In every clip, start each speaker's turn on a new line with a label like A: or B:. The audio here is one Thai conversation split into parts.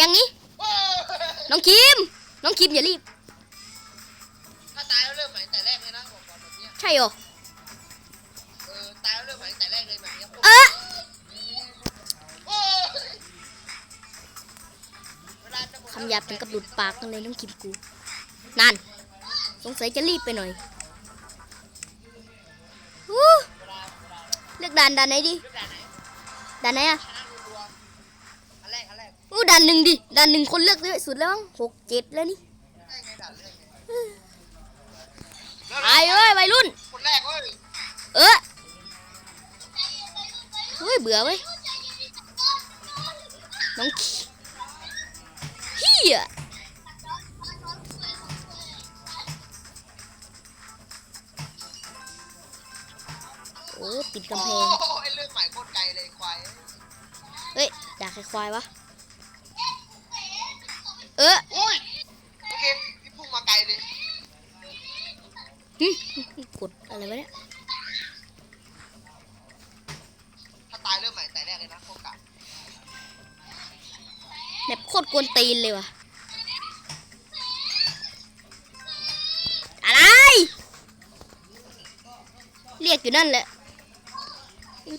A: ยังนี้
B: โอ้ย
A: น้องคิม น้องคิมอย่ารีบ
B: ถ้าตายแล้วเริ่มใหม่ตั้งแต่แรกเลยนะบอกก่อนแบบเนี้ย
A: ใช่เหรอ
B: เออตายแล้วเริ่มใหม่ตั้งแต่แรกเลยแบบเนี้ย
A: เอ๊ะ
B: โอ้ยเวลาจะหมด
A: คำหยาบถึงกับหลุดปากกันเลยน้องคิมกู นั่น สงสัยจะรีบไปหน่อยอู้เลือกด่านด่านไหนดี
B: เลือกด่านไหน
A: ด่านไหนอะ
B: ชนะรัวๆอันแรกอันแรก
A: อู้ ด่านหนึ่งดิด่านหนึ่งคนเลือกเยอะสุดแล้วมั้งหกเจ็ดแล้วนี่
B: ได้ไงด่านแรกเนี่ย
A: ไอ้เอ้ยวัยรุ่น
B: คนแรกเว้ย
A: เออเฮ้ยเบื่อเว้ย น้องขี้เฮียโอ้ติดกำแพง
B: โอ้ยเรื่องใหม่โคตรไกลเลยควาย
A: เฮ้ยด่าใครควายวะ เออ
B: อุ้ยโอเคพี่พุ่งมาไกลเลย
A: หึกดอะไรวะเนี่ย
B: ถ้าตายเริ่มใหม่ตั้งแต่แรกเลยนะโคตรกลับ
A: แบบโคตรกวนตีนเลยว่ะ อะไร เรียกอยู่นั่นแหละ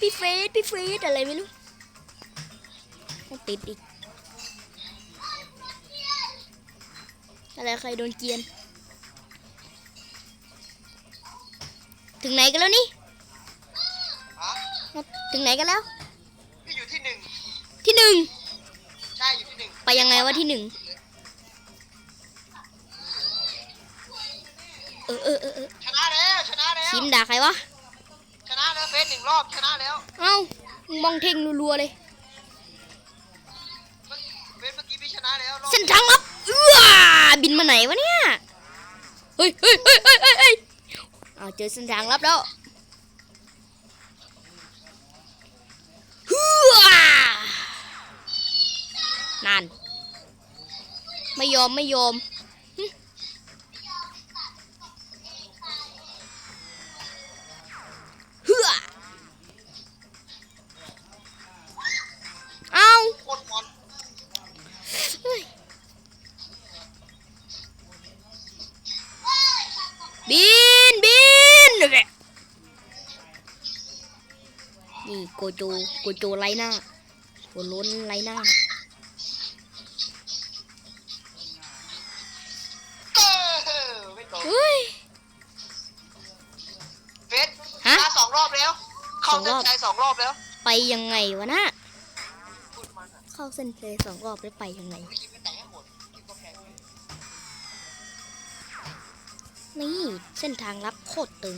A: พี่เฟสพี่เฟสอะไรไม่รู้ต้องติดอีก อะไรใครโดนเกรียน ถึงไหนกันแล้วนี่
B: ฮะ
A: ถึงไหนกันแล้ว
B: พี่อยู่ที่หนึ่ง
A: ที่หนึ่ง
B: ใช่อยู่ที่หนึ่ง
A: ไปยังไงวะที่หนึ่ง เออเออเออเออ
B: ชนะแล้วชนะแล้ว
A: คิมด่าใครวะ
B: ชนะแล้วเฟสหนึ่งรอบชนะแล้ว
A: เอ้ามึงมองเท่งรัวๆเลย
B: เมื่อเฟสเมื่อกี้พี่ชนะแล้วรอบ
A: เส้นทางลับเอื้อ บินมาไหนวะเนี่ยเฮ้ยเฮ้ยเฮ้ยเฮ้ยเฮ้ยเฮ้ยเอาเจอเส้นทางลับแล้วเฮือนั่นไม่ยอมไม่ยอม
B: โจ
A: โกโจไรหน้าโกล้นไรหน้า
B: เออไม่ตรง
A: เฮ้ย
B: เฟส
A: ฮะ
B: ชนะสองรอบแล้วเข้าเส้นชัยสองรอบแล้ว
A: ไปยังไงวะนะ
B: พูดมันอะ
A: เข้าเส้นเลยสองรอบแล้วไปยังไง
B: ไม่คิดไม่แต่งให้หมดคิดก็แพง
A: นี่เส้นทางลับโคตรตึง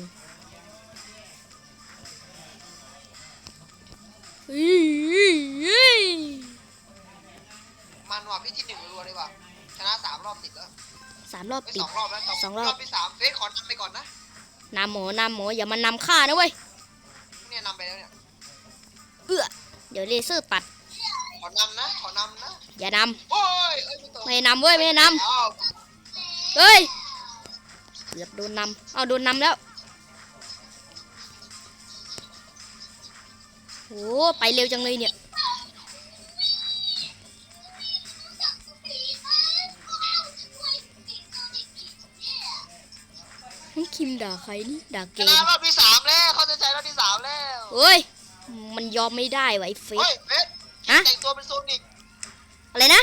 B: มันว่ะพี่ที่หนึ่งรัวเลยว่ะชนะสามรอบติดแล้ว
A: สามรอบ
B: ไม่
A: ติ
B: ส
A: ด
B: องรอบแล้ว
A: สองรอบ
B: รอบที่สามเฟสขอนำไปก่อนนะ
A: นำหมอนำหมออย่ามานำข้านะเว้ย
B: เนี่ยนำไปแล้วเนี่ย
A: เอื้อ เดี๋ยวเลเซอร์ตัด
B: ขอนำนะขอนำนะ
A: อย่าน
B: โอ้ยเอ้ยไม่ตรงำ
A: ไม่นำเว้ยไม่น
B: อ้าวำ
A: เฮ้ย เกือบโดนนำเอาโดนนำแล้ว โอ้ไปเร็วจังเลยเนี่ยน้องคิมด่าใครนี่ด่าเก
B: ช
A: ม
B: นะรอบที่สามแล้วเข้าเส้นชัยรอบที่สามแล้ว
A: เฮ้ย มันยอมไม่ได้วะไอ้เฟ
B: เฮ้
A: ส
B: ยเฟส
A: ฮะ
B: แต่งตัวเป็นโซนิก
A: อะไรนะ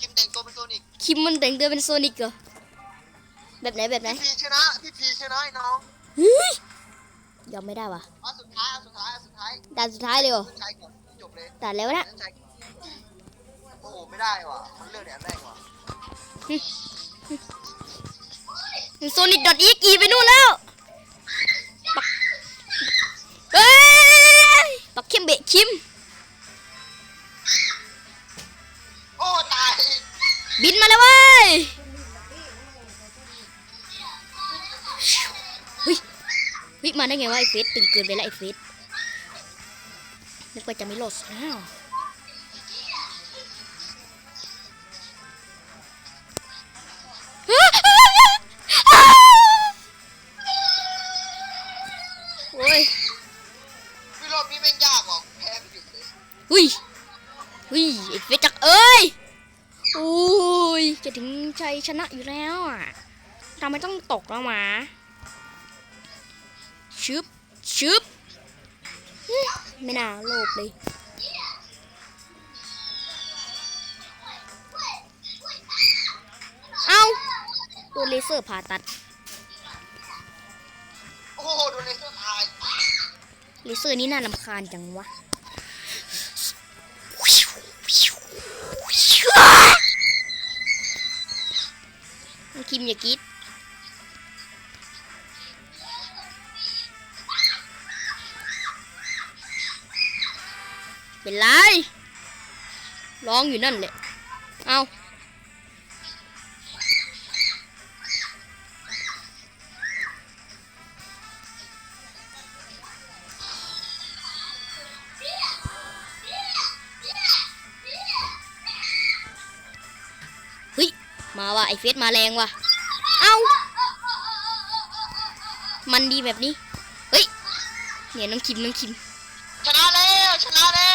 B: คิมแต่งตัวเป็นโซนิก
A: คิมมันแต่งตัวเป็นโซนิกเหรอ แบบไหนแบบไหน
B: พี่พีชนะพี่พีชนะไอ้น้อง
A: เฮ้ย ยอมไม่ได้วะ
B: เอาสุดท้ายเอาสุดท้ายเอาสุดท้าย
A: ด่านสุดท้ายเลยเหรอ
B: เส้นชัยก่อนจบเลย
A: ด่านแล้วะนะ
B: เส้นชัยโอ้โหไม่ได้ว่ะมันเลือกแดดแรกว่ะ
A: โซนิกดอทอีกีไปนู่นแล้วปักเฮ้ยปักเข้มเบะคิม
B: โอ้ตาย
A: บินมาแล้วเว้ยเฮ้ย เฮ้ยมาได้ไงวะไอ้เฟสตึงเกินไปแล้วไอ้เฟสนึกว่าจะไม่รอดอ้าวโอ้ย
B: วิโรจน์นี่แม่งยากว่ะแพ้ไม่หยุดเลย
A: เฮ้ยเฮ้ยไอ้เฟสจักเอ้ยอุ้ยจะถึงชัยชนะอยู่แล้วอะทำไมต้องตกแล้วหมาชึบ ชึบอื้อไม่น่าโลภเลยเอาโดนเลเซอร์ผ่าตัด
B: โอ้โหโดนเลเซอร์ตาย
A: เลเซอร์นี่น่ารำคาญจังวะน้องคิมอย่ากรีด เป็นไร ร้องอยู่นั่นแหละ เอาเฮ้ยมาว่ะไอเฟสมาแรงว่ะ เอามันดีแบบนี้ เฮ้ย เนี่ยน้องคิมน้องคิม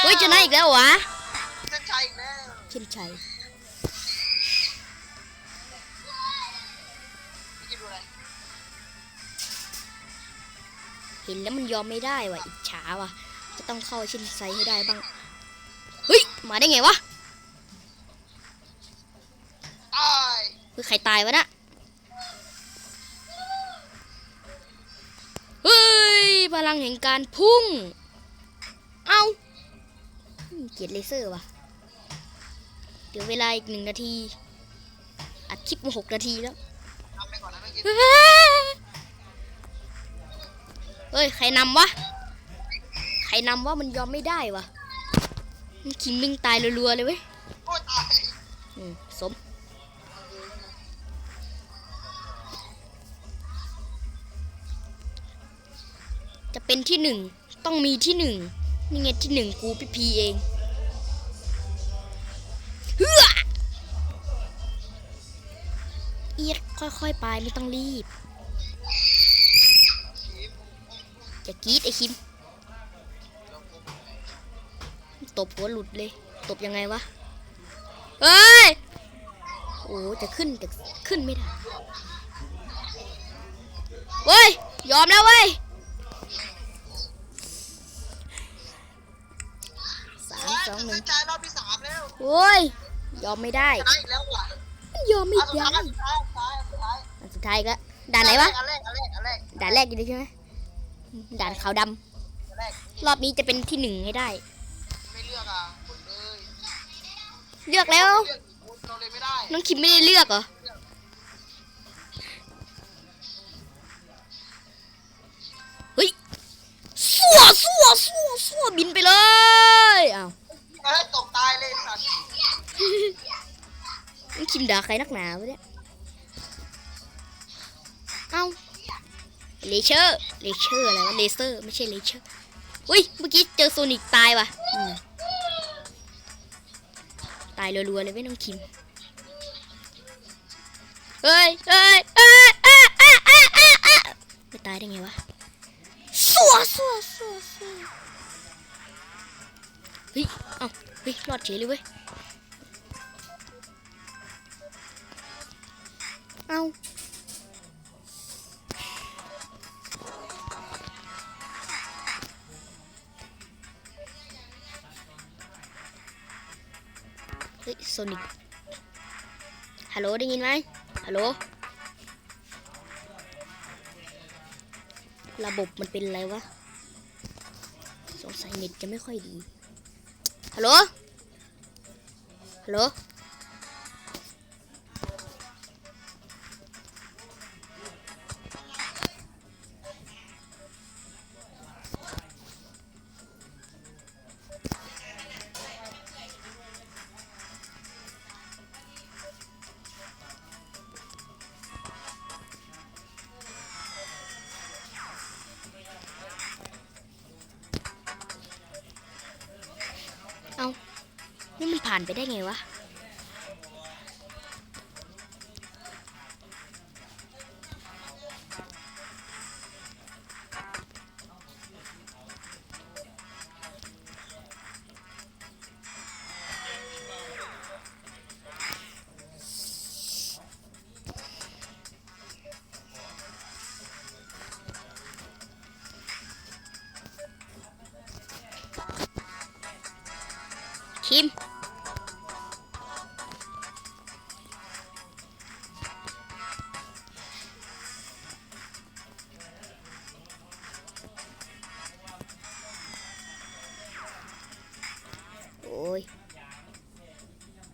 A: เฮ้ยชนะอีกแล้วเหรอวะ
B: เส้นชัยอีกแล้ว
A: เช่นชัย
B: พี่กินดูอะไร
A: เห็นแล้วมันยอมไม่ได้ว่ะอิจฉาว่ะจะต้องเข้าเช่นไซให้ได้บ้างเฮ้ยมาได้ไงวะ
B: ตาย
A: เฮ้ยใครตายวะนะเฮ้ยพลังแห่งการพุ่ง เอาอืม เกียดเลเซอร์ว่ะเดี๋ยวเวลาอีกหนึ่งนาที อัดคลิปมาหกนาทีแล้วเฮ้ย ใครนำวะ ใครนำว่ามันยอมไม่ได้วะมันคิงมิงตายรัวๆเลยเว้ยสม จะเป็นที่หนึ่ง ต้องมีที่หนึ่ง นี่ไงที่หนึ่งกูพี่พีเอง ค่อยๆไปไม่ต้องรีบจะกรีดไอ้คิมตบหัวหลุดเลย ตบยังไงวะเฮ้ยโอ้จะขึ้นแต่ขึ้นไม่ได้เว้ยยอมแล้วเว้ยสามสองหนึ่
B: เส้
A: ง
B: นชัยรอบที่สามแล้ว
A: โอ้ยยอมไม่ได้
B: ชนะอีกแล้วว่ะ
A: ยอมไม่
B: อะสุด
A: ได้
B: ท้ายสุดท้ายสุดท้ายสุดท้าย
A: อันสุดท้ายก็ด่านไหนวะ
B: อันแรกอันแรกอันแรก
A: ด่านแรกอยู่เลยใช่ไหมด่านขาวด
B: อันแรกำ
A: รอบนี้จะเป็นที่หนึ่งให้ได้
B: ไม่เลือกอะกดเลย
A: เลือกแล้ว
B: เลือกอีกคนเราเลยไม่ได้
A: น้องคิมไม่ได้เลือกเหรอ เฮ้ยสัวสัวสัวสัวบินไปเลยอ้าว
B: เอ้ยตกตายเลยสัตว์
A: น้องคิมด่าใครนักหนาวะเนี่ย เลเชอร์เลเชอร์อะไรวะเลเซอร์ไม่ใช่เลเชอร์อุ้ยเมื่อกี้เจอโซนิกตายว่ะตายรัวๆเลยเว้ยน้องคิมเฮ้ยเฮ้ยเอ้ยเอ้ยเอ้ยเอ้ยเอ้ยเอ้ยไม่ตายได้ไงวะสัวสัวสัวสัวเฮ้ยเอ้าเฮ้ยรอดเฉยเลยเว้ยเอ้า โซนิกฮัลโหลได้ยินไหมฮัลโหลระบบมันเป็นอะไรวะ สงสัยเน็ตจะไม่ค่อยดีฮัลโหลฮัลโหล ผ่านไปได้ไงวะ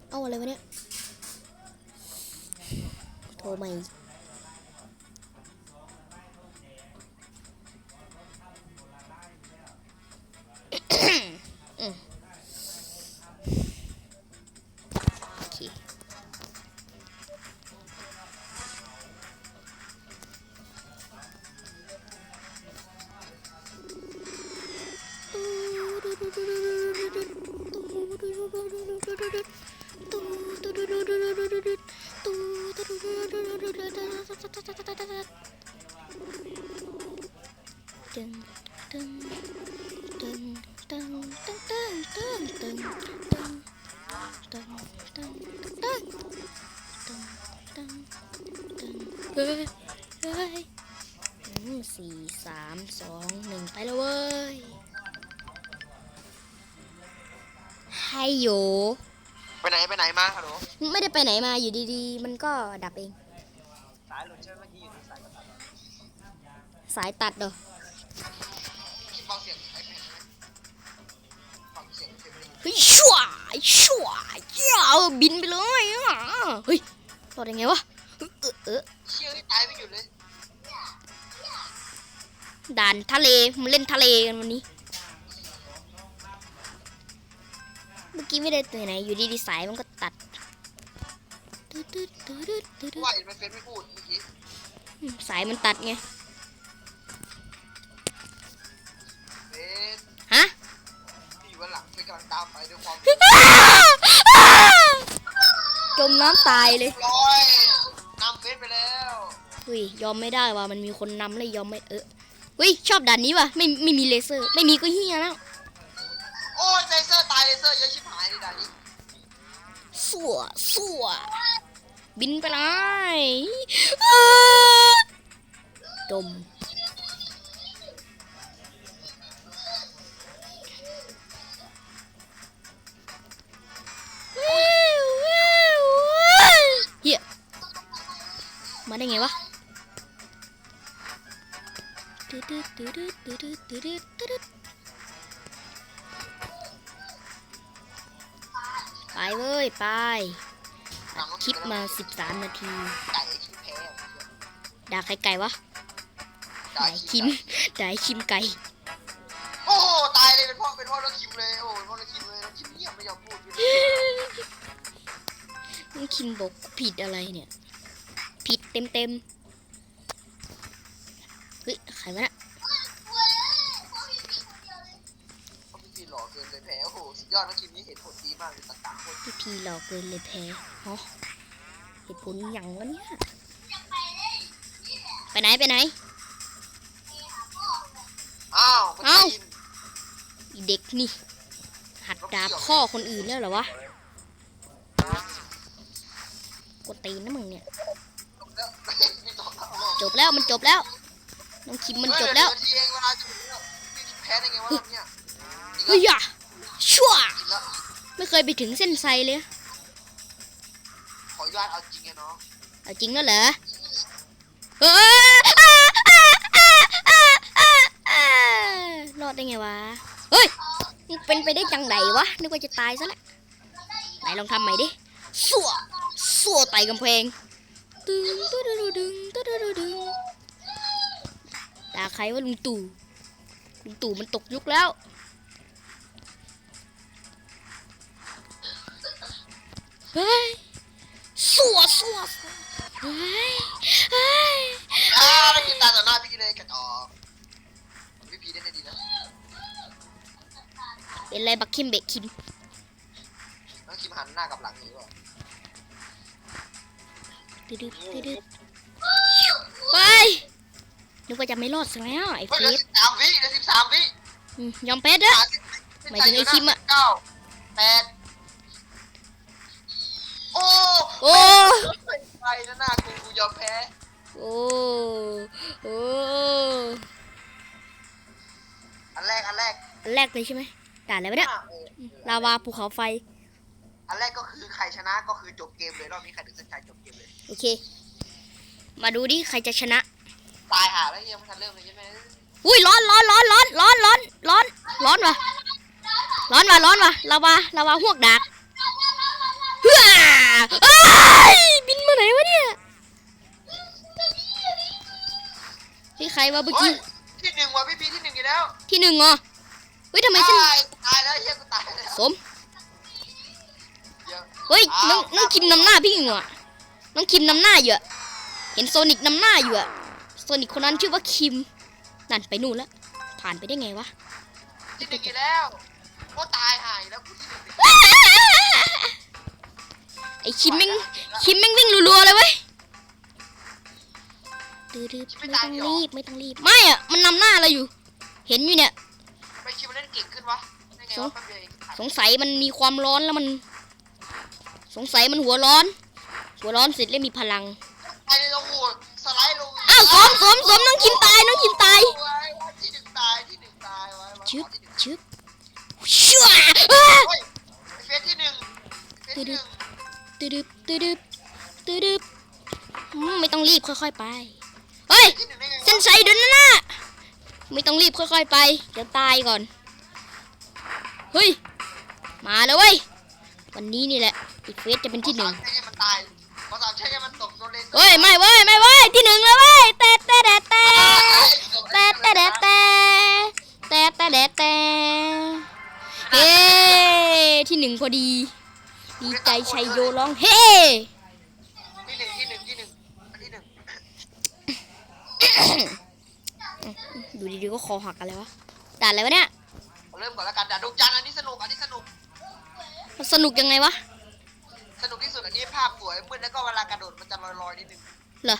A: เอาอะไรวะเนี่ย โทรใหม่ ฮ้ยสี่สามสองหนึ่งไปแล้วเว้ยไฮโย
B: ไปไหนไปไหนมาฮัลโหล
A: ไม่ได้ไปไหนมาอยู่ดีๆ มันก็ดับเอง
B: สายหลุดใช่ไหมเมื่อกี้อยู่ในสายตัน
A: สายตัดเหรอ
B: ที่ฟังเสียงไอ้แผ่นฟังเสียงเสียงเพลง
A: เฮ้ยชัวชัวย่าบินไปเลยอะเฮ้ยรอดยังไงวะเออเออ
B: ด่า
A: นทะเลมันเล่นทะเลกันวันนี้ เมื่อกี้ไม่ได้ตัวไหน อยู่ดีๆสายมันก็ตัดตึ๊ดตึ๊ดตึ๊ดตึ๊ดตึ๊ด
B: ว่าเห็นมันเฟซไม่พูดเมื่อกี้
A: อืมสายมันตัดไง
B: เฟซ
A: ฮะ
B: ที่อยู่ด้านหลังเฟซกำลังตามไปด้วยความ
A: จมน้ำตายเลย
B: ร้อยนำเฟซไปแล้ว
A: อุ้ยยอมไม่ได้ว่ะมันมีคนนำเลยยอมไม่เออ เฮ้ยชอบด่านนี้ว่ะไม่ไม่มีเลเซอร์ ไม่มีก็เฮียแล้ว
B: โอ้ยเลเซอร์ตายเลเซอร์เยอะชิบหายในด่านนี้
A: สัวสัวบินไปเลยอ้าจมเฮียมาได้ไงวะ ไปเว้ย ไป คลิปมา13นาที
B: ไก่คิมแพ้
A: ด่าใครไก่วะ
B: ด่า
A: ด่าคิมด่าไอ้คิมไก่
B: โอ้โหตายเลยเป็นพ่อเป็นพ่อน้องคิมเลย โอ้โหเป็นพ่อน้องคิมเลยน้องคิมเงียบไม่ยอมพูดอยู่เลย
A: น้องคิมบอกผิดอะไรเนี่ย ผิดเต็มเต็มๆเฮ้ย ใครวะน่ะ
B: เขาพี่พีหล่อเกินเลยแพ้โอ้โหสุดยอดน้องคิมนี่เห็นผลดีมากเลยต่างๆคน
A: พี่พีหลอกเกินเลยแพ้ฮะเหตุผลอหย่างวะเนี่ยไปไหนไปไหน
B: อ้าวมัน
A: เอ้า
B: ตีน
A: อีเด็กนี่ หัดด่าพ่อคนอื่นแล้วเหรอวะกดตีนนะมึงเนี่ย
B: แล้วมีต่อแล้ว
A: จบแล้วมันจบแล้ว น้องคิมมันจบแล้ว
B: เฮ้ยเดี๋ยเดี๋ยทีเองเวลาจะถึงแล้วพี่แพ้ได้ไงวะรอบเนี่ย
A: เฮ้ยอะชั่ว
B: จริงแล้ว
A: ไม่เคยไปถึงเส้นไซเลย
B: ขออนุญาตเอาจริงไงน้อง
A: เอาจริงแล้วเหรอเฮ้ยรอดได้ไงวะ เฮ้ยมึงเป็นไปได้จังไดวะ นึกว่าจะตายซะแล้วไหนลองทำใหม่ดิ สัวสัวไต่กำแพงตึงตึ๊ดดึดึงตึ๊ดดึดึง ด่าใครว่าลุงตู่ลุงตู่มันตกยุคแล้ว เฮ้ยสัวสัวสัวเฮ้ยเฮ้ย
B: อ้าแล้วกินตาต่อหน้าพี่เลยกระจอกพี่พีได้ได้ดีนะ
A: เป็นไรบักคิมเบกคิม
B: น้องคิมหันหน้ากับหลังนี้ก่อน
A: ตึ๊ดตึ๊ดตึ๊ดตึ๊ดไป นึกว่าจะไม่รอดซะแล้วไอ้
B: เฮ้ย
A: เฟ
B: เหลือ
A: ส
B: สิบสามวิเหลือสิบสามวิ
A: อืมยอมแพ้เด้อ หมายถึงไอ้คิมอะ
B: เก้าแปดโอ้
A: โอ้
B: ไปแล้วหน้ากูกูยอมแพ้
A: โอ้โอ้
B: อันแรกอันแรก
A: อันแรกเลยใช่ไหมด่านอะไรวะเนี่ย
B: อะเออ
A: ลาวาภูเขาไฟ
B: อันแรกก็คือใครชนะก็คือจบเกมเลยรอบนี้ใครถึงเส้นชัยจบเกมเลย
A: โอเค มาดูดิใครจะชนะ
B: ตายหาแล้วยังไม่ทันเริ่มเลยใช่ไหม
A: อุ้ยร้อนร้อนร้อนร้อนร้อนร้อนร้อนร้อนว่ะร้อนว่ะร้อนว่ะลาวาลาวาหวกดักเฮ้ยเอ้ยบินมาไหนวะเนี่ยพี่ใครวะเมื่อ
B: โอ้ย
A: กี้
B: ที่หนึ่งว่ะพี่พีที่หนึ่งอีกแล้ว
A: ที่หนึ่งเหรอเฮ้ยทำไมฉัน
B: ตายตายแล้วเฮียกูตายแล้ว
A: สม
B: เดี๋ยว
A: เฮ้ยน้องน้องคิมนำหน้าพี่อยู่อะน้องคิมนำหน้าอยู่อะ เห็นโซนิกนำหน้าอยู่อะ โซนิกคนนั้นชื่อว่าคิม นั่นไปนู่นแล้วผ่านไปได้ไงวะ
B: ที่หนึ่งอีกแล้วโอ้ตายหายแล้วกูที่หนึ่ง
A: ไอคิมแม่งคิมแม่งวิ่งรัวๆเลยเว้ยดื้อๆไม่ต้องรีบไม่ต้องรีบ ไม่อะมันนำหน้าเราอยู่ เห็นอยู่เนี่ย
B: ทำไมคิวมันเล่นเก่งขึ้นวะได้ไงวะแป๊บเดียวเอง
A: สงสัยมันมีความร้อนแล้วมัน สงสัยมันหัวร้อน หัวร้อนเสร็จแล้วมีพลัง
B: ง
A: อ้าวมสมสมน้องคิมตายน้องคิมตาย
B: ที่หนึ่งตายที่หนึ่งตายไว้
A: ชึบชึบชัว
B: เฟสที่หนึ่งเฟสที่หนึ่ง
A: ตืดึบตืดึบตืดึบไม่ต้องรีบค่อย ๆไปเฮ้ยเส้นชัยเดินหน้าไม่ต้องรีบค่อย ๆ ไปเดี๋ยวตายก่อนเฮ้ยมาแล้วเว้ยวันนี้นี่แหละอีกเฟสจะเป็นที่หนึ่ง
B: เลน
A: เฮ้ยไม่เว้ยไม่เว้ยที่หนึ่งแล้วเว้ยแต่แต่แต่แต่แต่แต่แต่แต่แต่แต่แต่เฮ้ที่หนึ่งพอดีดีใจชัยโยร้องเฮ้
B: ที่หนึ่งที่หนึ่งที่หนึ่งอันที่หนึ่ง
A: ดูดีๆก็คอหักอะไรวะด่านอะไรวะเนี่ย
B: เอาเริ่มก่อนแล้วกันด่าดวงจันทร์อันนี้สนุกอันนี้สนุก
A: มันสนุกยังไงวะ
B: สนุกที่สุดอันนี้ภาพสวยมืดแล้วก็เวลากระโดดมันจะลอยๆนิดนึง
A: เหรอ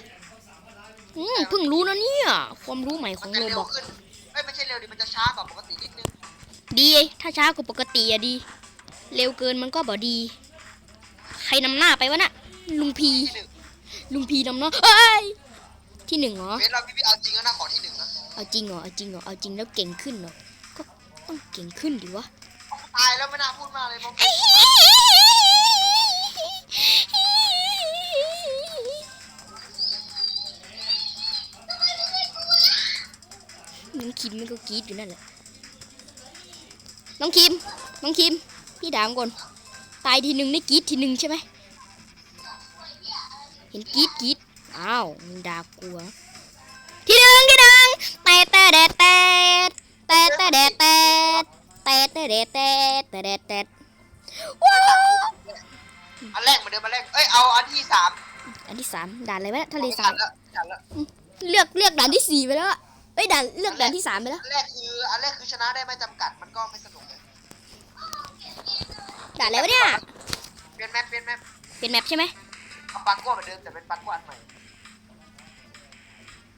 A: อืมเพิ่งรู้นะเนี่ย ความรู้ใหม่ข
B: มั
A: อนง
B: จะ
A: โร
B: เร็
A: บ
B: ว
A: อก
B: ขึ้นเอ้ยไม่ใช่เร็วดิมันจะช้ากว่าปกตินิดนึง
A: ดี ถ้าช้ากว่าปกติอะดี เร็วเกินมันก็บ่ดี ใครนำหน้าไปวะน่ะ ลุงพี
B: ที่หนึ่ง
A: ลุงพีนำหน้าเอ้ยที่หนึ่งเหรอ
B: เฟสเราพี่พี่เอาจริงแล้วนะขอที่หนึ่งนะ
A: เอาจริงเหรอ เอาจริงเหรอ เอาจริงแล้วเก่งขึ้นเหรอ ก็ต้องเก่งขึ้นดิวะ
B: ตายแล้วไม่น่าพูดมากเลยมอง
A: น้องคิมมันก็กรีดอยู่นั่นแหละ น้องคิม น้องคิม พี่ถามก่อน ตายทีหนึ่งได้กรีดทีหนึ่งใช่ไหม เห็นกรีดกรีดอ้าวมึงด่ากลัว ที่หนึ่งที่หนึ่งแต่แต่แดดแต่แต่แต่แดดแต่แต่แต่แดดแต่แต่แดดแต่ว้าว
B: อันแรกเหมือนเดิมอันแรก เอ้ยเอาอันที่สาม
A: อันที่สามด่านอะไรวะทะเลทรา
B: จั
A: ย
B: ดแล้วจัดแล้ว
A: เลือกเลือกด่านที่สี่ไปแล้วอะเอ้ยด่านเลือกด่านที่สามไปแล้ว
B: อันแรกคืออันแรกคือชนะได้ไม่จำกัดมันก็ไม่สนุกเลย
A: ด่านอะไรวะเนี่ย
B: เปลี่ยนแมปเปลี่ยนแมป
A: เป็นแมปใช่ไหม
B: เอาปักกัวเหมือนเดิมแต่เป็นปักกัวอันใหม่